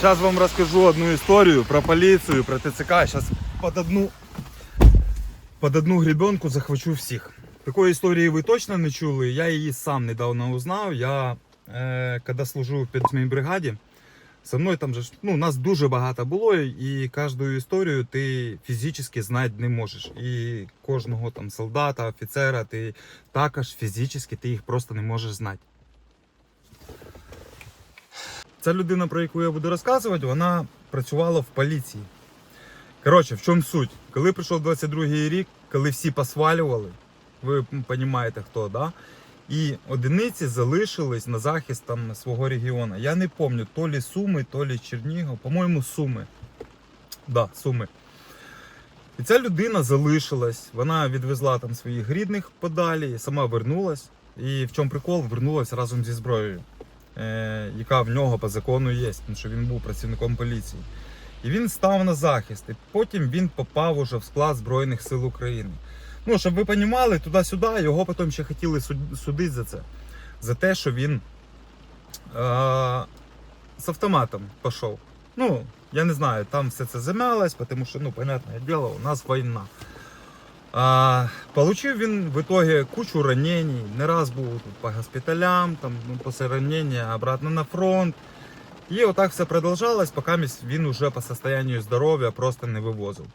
Зараз вам розкажу одну історію про поліцію, про ТЦК. Зараз під одну, під одну гребенку захвачу всіх. Такої історії ви точно не чули. Я її сам недавно узнав. Я е, коли служив в 5 бригаді, со мною там же ну, нас дуже багато було, і кожну історію ти фізично знати не можеш. І кожного там солдата, офіцера, ти також фізично ти їх просто не можеш знати. Ця людина, про яку я буду розказувати, вона працювала в поліції. Коротше, в чому суть? Коли прийшов 22-й рік, коли всі посвалювали, ви розумієте хто, да? І одиниці залишились на захист там свого регіону. Я не пам'ятаю, то лі Суми, то лі Чернігов, по-моєму, Суми. Да, Суми. І ця людина залишилась, вона відвезла там своїх рідних подалі, сама вернулась. І в чому прикол? Вернулась разом зі зброєю, яка в нього по закону є, тому що він був працівником поліції. І він став на захист. І потім він попав уже в склад Збройних сил України. Ну, щоб ви розуміли, туди-сюди, його потім ще хотіли судити за це. За те, що він е, з автоматом пішов. Ну, я не знаю, там все це замялось, тому що, ну, понятне діло, у нас війна. А, получив він в итоге кучу ранений, не раз був по госпіталям, там, ну, після ранення обратно на фронт. І отак все продовжалось, поки він уже по состоянию здоров'я просто не вивозив.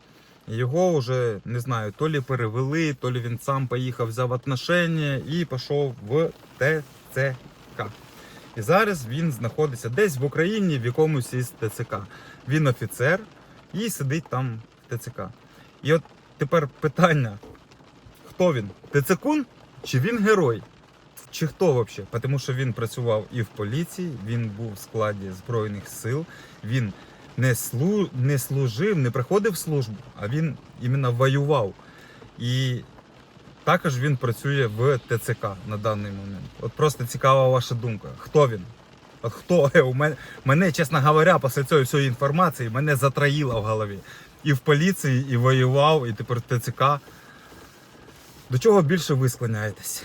Його вже не знаю, то лі перевели, то лі він сам поїхав, взяв отношення і пішов в ТЦК. І зараз він знаходиться десь в Україні в якомусь із ТЦК. Він офіцер і сидить там в ТЦК. І от тепер питання: хто він? ТЦКун чи він герой? Чи хто взагалі? Тому що він працював і в поліції, він був в складі Збройних сил, він не, слу... не служив, не проходив службу, а він іменно воював. І також він працює в ТЦК на даний момент. От просто цікава ваша думка. Хто він? От хто? У мене, мене, чесно говоря, після цієї всієї інформації мене затраїло в голові. І в поліції, і воював, і тепер ТЦК. До чого більше ви склоняєтесь?